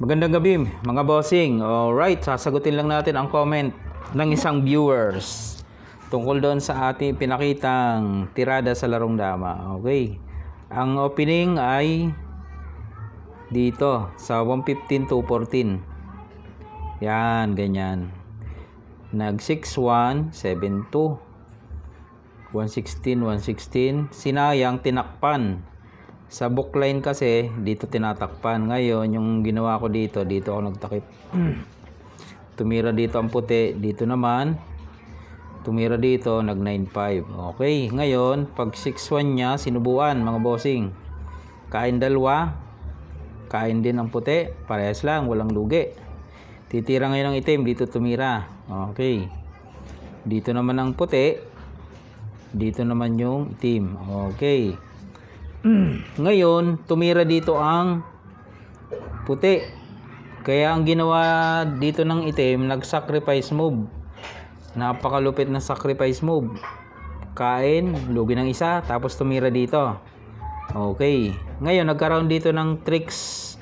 Magandang gabi mga bossing. Alright, sasagutin lang natin ang comment ng isang viewers tungkol doon sa ating pinakitang tirada sa larong dama. Okay. Ang opening ay dito sa 115 to 14. Yan, ganyan. Nag 61, 72. 116, 116. Sinayang tinakpan. Sa bookline kasi, dito tinatakpan. Ngayon, yung ginawa ko dito, dito ako nagtakip. Tumira dito ang puti, dito naman. Tumira dito, nag 9.5. Okay, ngayon, pag 6.1 niya, sinubuan mga bossing. Kain dalawa, kain din ang puti, parehas lang, walang lugi. Titira ngayon ang itim, dito tumira. Okay. Dito naman ang puti, dito naman yung itim. Okay. Ngayon, tumira dito ang puti. Kaya ang ginawa dito ng itim, nag-sacrifice move. Napakalupit na sacrifice move. Kain, lugi ng isa, tapos tumira dito. Okay. Ngayon, nagkaroon dito ng tricks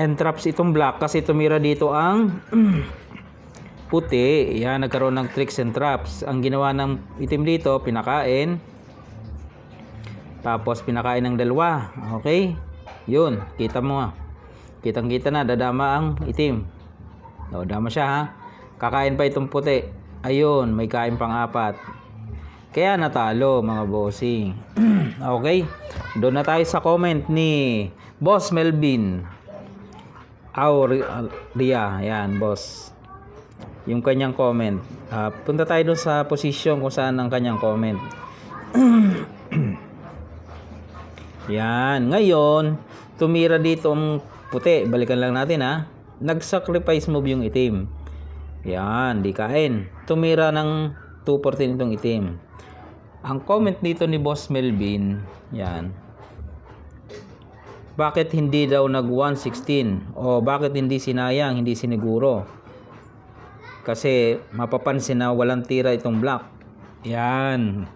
and traps itong black kasi tumira dito ang puti. Yan, nagkaroon ng tricks and traps. Ang ginawa ng itim dito, pinakain. Tapos pinakain ng dalawa. Okay? Yun, kita mo nga. Kitang kita na, dadama ang itim. O, dama siya ha. Kakain pa itong puti. Ayun, may kain pang apat. Kaya natalo mga bossing. okay? Doon na tayo sa comment ni Boss Melvin. Auria. Yan, boss. Yung kanyang comment. Ah, punta tayo doon sa posisyon kung saan ang kanyang comment. Yan. Ngayon, tumira dito ang puti. Balikan lang natin ha. Nag-sacrifice move yung itim. Yan. Di kain. Tumira ng 214 itong itim. Ang comment dito ni Boss Melvin, yan. Bakit hindi daw nag 116? O bakit hindi sinayang, hindi siniguro? Kasi mapapansin na walang tira itong black. Yan.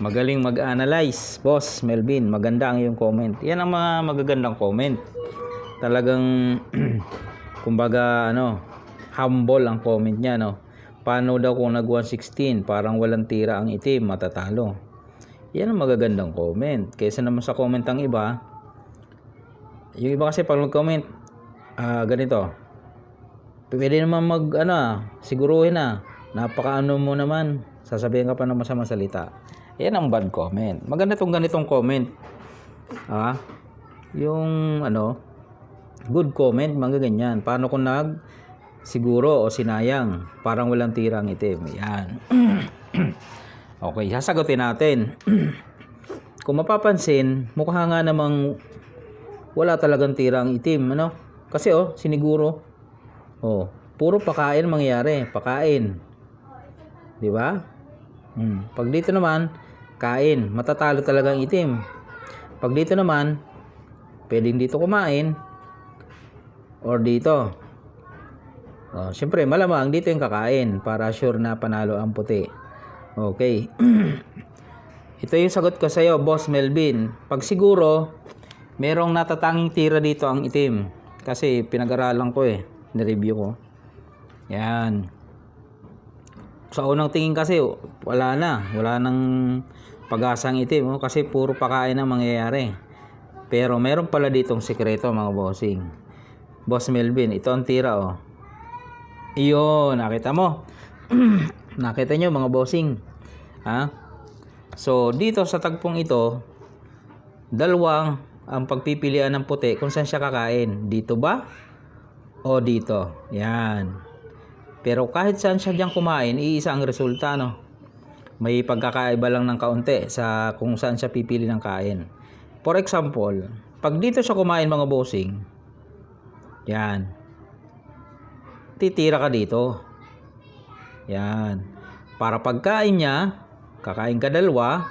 Magaling mag-analyze, boss Melvin. Maganda ang iyong comment. Yan ang mga magagandang comment. Talagang kumbaga ano, humble ang comment niya, no. Paano daw kung nag 116, parang walang tira ang itim, matatalo. Yan ang magagandang comment. Kaysa naman sa comment ang iba, yung iba kasi pag nag-comment, ah ganito. Pwede naman mag ano, ah, siguruhin na. Napakaano mo naman. Sasabihin ka pa ng masamang salita. Yan ang bad comment. Maganda tong ganitong comment. Ah, yung ano, good comment, mga ganyan. Paano kung nag siguro o sinayang, parang walang tirang itim. Yan. okay, sasagutin natin. kung mapapansin, mukha nga namang wala talagang tirang itim, ano? Kasi oh, siniguro. Oh, puro pakain mangyayari, pakain. 'Di ba? Hmm. Pag dito naman, kain, matatalo talagang itim. Pag dito naman, pwedeng dito kumain or dito. Oh, syempre malamang dito yung kakain para sure na panalo ang puti. Okay. Ito yung sagot ko sa iyo, Boss Melvin. Pag siguro merong natatanging tira dito ang itim kasi pinag-aralan ko eh, ni-review ko. Yan. Sa unang tingin kasi wala na, wala nang pag-asang itim oh, kasi puro pakain ang mangyayari. Pero meron pala ditong sikreto mga bossing. Boss Melvin, ito ang tira oh. Iyon, nakita mo. nakita nyo mga bossing. Ha? So, dito sa tagpong ito, dalawang ang pagpipilian ng puti kung saan siya kakain. Dito ba? O dito. Yan. Pero kahit saan siya diyan kumain, iisa ang resulta, no? May pagkakaiba lang ng kaunti sa kung saan siya pipili ng kain. For example, pag dito siya kumain mga bossing, yan. Titira ka dito. Yan. Para pagkain niya, kakain ka dalawa,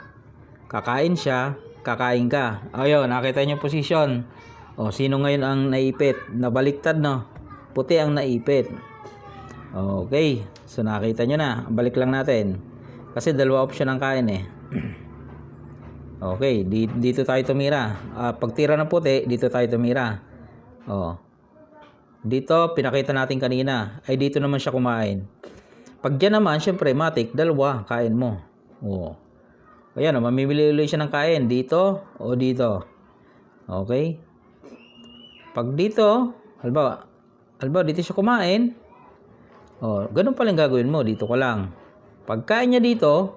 kakain siya, kakain ka. Ayun, nakita niyo posisyon. O, sino ngayon ang naipit? Nabaliktad, no? Puti ang naipit. Okay. So, nakita nyo na. Balik lang natin. Kasi dalawa option ang kain eh. okay. Di, dito tayo tumira. Ah, pag tira ng puti, dito tayo tumira. Oh. Dito, pinakita natin kanina. Ay, dito naman siya kumain. Pag dyan naman, syempre, matik, dalawa, kain mo. Oo. Ayan, oh, mamimili ulit siya ng kain. Dito o dito. Okay? Pag dito, halimbawa, halimbawa dito siya kumain. Oh, ganun pa lang gagawin mo. Dito ka lang. Pagkain niya dito,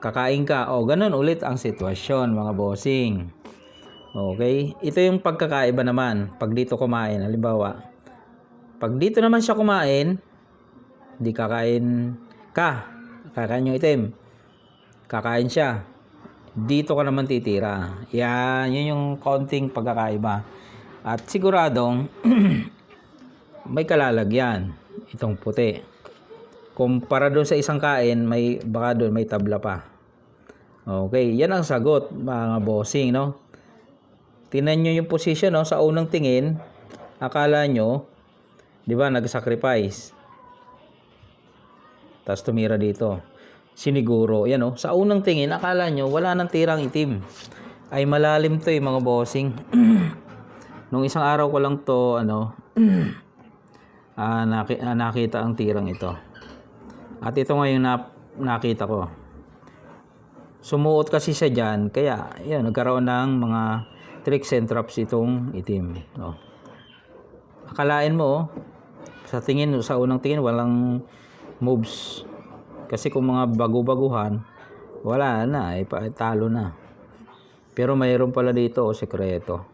kakain ka. O, ganun ulit ang sitwasyon, mga bossing. Okay? Ito yung pagkakaiba naman. Pag dito kumain, halimbawa. Pag dito naman siya kumain, di kakain ka. Kakain yung itim. Kakain siya. Dito ka naman titira. Yan, yun yung konting pagkakaiba. At siguradong may kalalagyan itong puti. Kumpara doon sa isang kain, may baka doon may tabla pa. Okay, yan ang sagot mga bossing, no? Tingnan nyo yung position, no? Sa unang tingin, akala nyo, di ba, nag-sacrifice. Tapos tumira dito. Siniguro, yan, no? Sa unang tingin, akala nyo, wala nang tirang itim. Ay malalim to, eh, mga bossing. Nung isang araw ko lang to, ano, ah, naki- ah, nakita ang tirang ito. At ito ngayon na nakita ko. Sumuot kasi siya dyan, kaya yun, nagkaroon ng mga tricks and traps itong itim. Oh. Akalain mo, oh, sa tingin, sa unang tingin, walang moves. Kasi kung mga bago-baguhan, wala na, eh, talo na. Pero mayroon pala dito, oh, sekreto.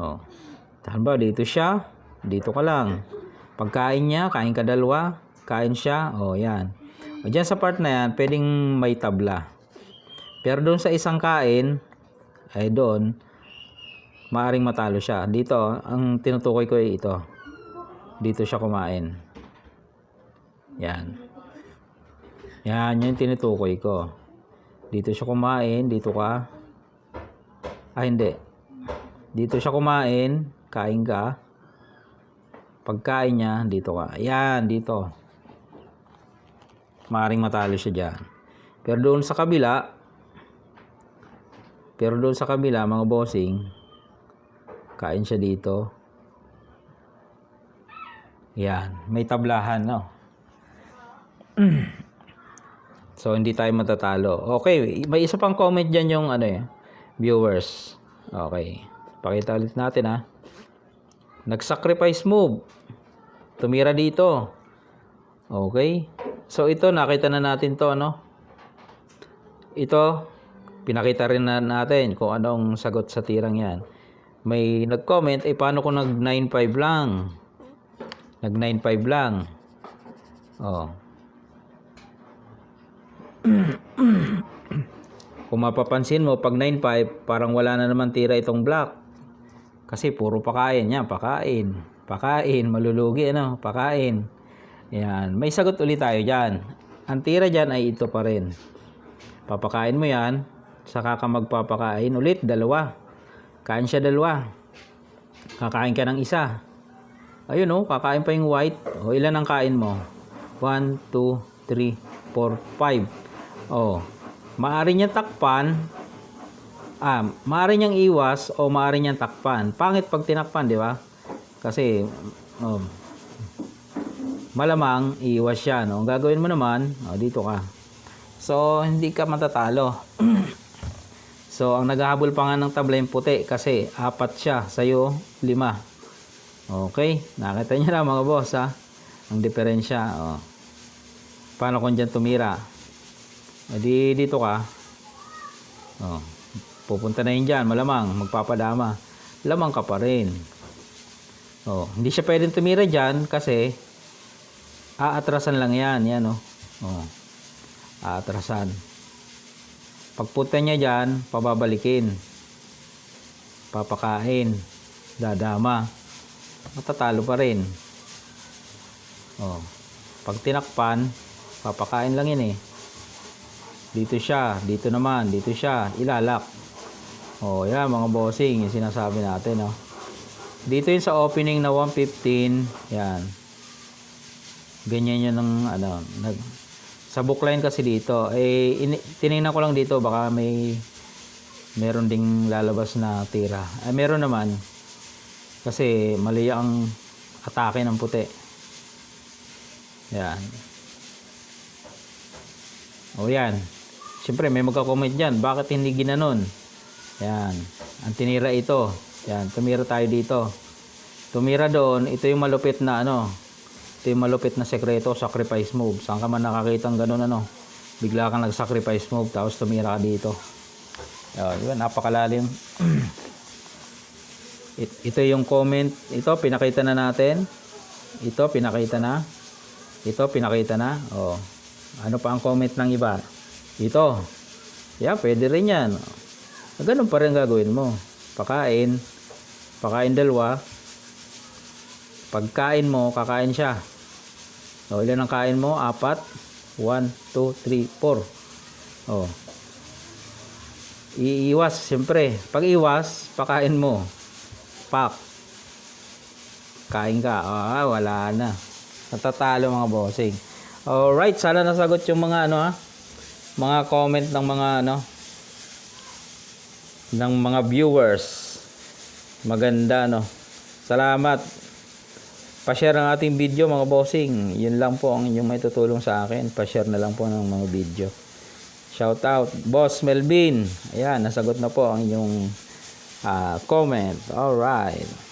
Oh. Halimbawa, dito siya, dito ka lang. Pagkain niya, kain ka dalawa, kain siya, oh, yan. O dyan sa part na yan, pwedeng may tabla. Pero doon sa isang kain, ay doon, maaring matalo siya. Dito, ang tinutukoy ko ay ito. Dito siya kumain. Yan. Yan, yun tinutukoy ko. Dito siya kumain, dito ka. Ah, hindi. Dito siya kumain, kain ka. Pagkain niya, dito ka. Yan, dito. Maaring matalo siya dyan. Pero doon sa kabila, pero doon sa kabila, mga bossing, kain siya dito. Yan, may tablahan, no? so, hindi tayo matatalo. Okay, may isa pang comment dyan yung ano eh, viewers. Okay, pakita ulit natin ha. Nag-sacrifice move. Tumira dito. Okay. So, ito, nakita na natin to, ano? Ito, pinakita rin na natin kung anong sagot sa tirang yan. May nag-comment, eh paano kung nag 9.5 lang? Nag 9.5 lang. Oh. kung mapapansin mo, pag 9.5, parang wala na naman tira itong black. Kasi puro pakain niya, pakain. Pakain, malulugi ano, pakain. Yan, may sagot ulit tayo diyan. Ang tira diyan ay ito pa rin. Papakain mo 'yan, saka ka magpapakain ulit dalawa. Kain siya dalawa. Kakain ka ng isa. Ayun oh, kakain pa yung white. O ilan ang kain mo? 1 2 3 4 5. Oh. Maari niya takpan. Ah, maari niyang iwas o maari niyang takpan. Pangit pag tinakpan, di ba? Kasi oh, malamang iwas siya, no? Ang gagawin mo naman, oh, dito ka. So, hindi ka matatalo. so, ang naghahabol pa nga ng tabla yung puti kasi apat siya, sa'yo lima. Okay, nakita niyo na mga boss ha. Ang diferensya, oh. Paano kung dyan tumira? E di dito ka. Oh, pupunta na yun dyan, malamang, magpapadama. Lamang ka pa rin. Oh, hindi siya pwedeng tumira dyan kasi aatrasan lang yan, yan oh. Oh. Aatrasan. Pagpunta niya dyan, pababalikin. Papakain. Dadama. Matatalo pa rin. Oh. Pag tinakpan, papakain lang yan eh. Dito siya, dito naman, dito siya, ilalak. Oh, yan mga bossing, yung sinasabi natin, oh. Dito yun sa opening na 115, yan. Ganyan yun ng ano, nag sa bookline kasi dito, eh ini, tiningnan ko lang dito baka may meron ding lalabas na tira. Eh meron naman. Kasi mali ang atake ng puti. Yan. O yan. Siyempre may magka-comment dyan. Bakit hindi ginanon? Yan. Ang tinira ito. Yan. Tumira tayo dito. Tumira doon. Ito yung malupit na ano. Ito yung malupit na sekreto. Sacrifice move. Saan ka man nakakita ng ganun ano. Bigla kang nag-sacrifice move. Tapos tumira ka dito. Yan. Yun. Napakalalim. It- ito yung comment. Ito, pinakita na natin. Ito, pinakita na. Ito, pinakita na. Oh. Ano pa ang comment ng iba? Ito. Yan, pwede rin yan. Ganun pa rin gagawin mo. Pakain. Pakain dalawa. Pagkain mo, kakain siya. O, ilan ang kain mo? Apat. One, two, three, four. Oh. Iiwas, siyempre. Pag iwas, pakain mo. Pak. Kain ka. Ah, wala na. Natatalo mga bossing. Alright, sana nasagot yung mga ano ha. Mga comment ng mga ano ng mga viewers. Maganda no. Salamat. Pa-share ang ating video mga bossing. Yun lang po ang inyong may tutulong sa akin. Pa-share na lang po ng mga video. Shout out Boss Melvin. Ayan, nasagot na po ang inyong ah, comment. All right.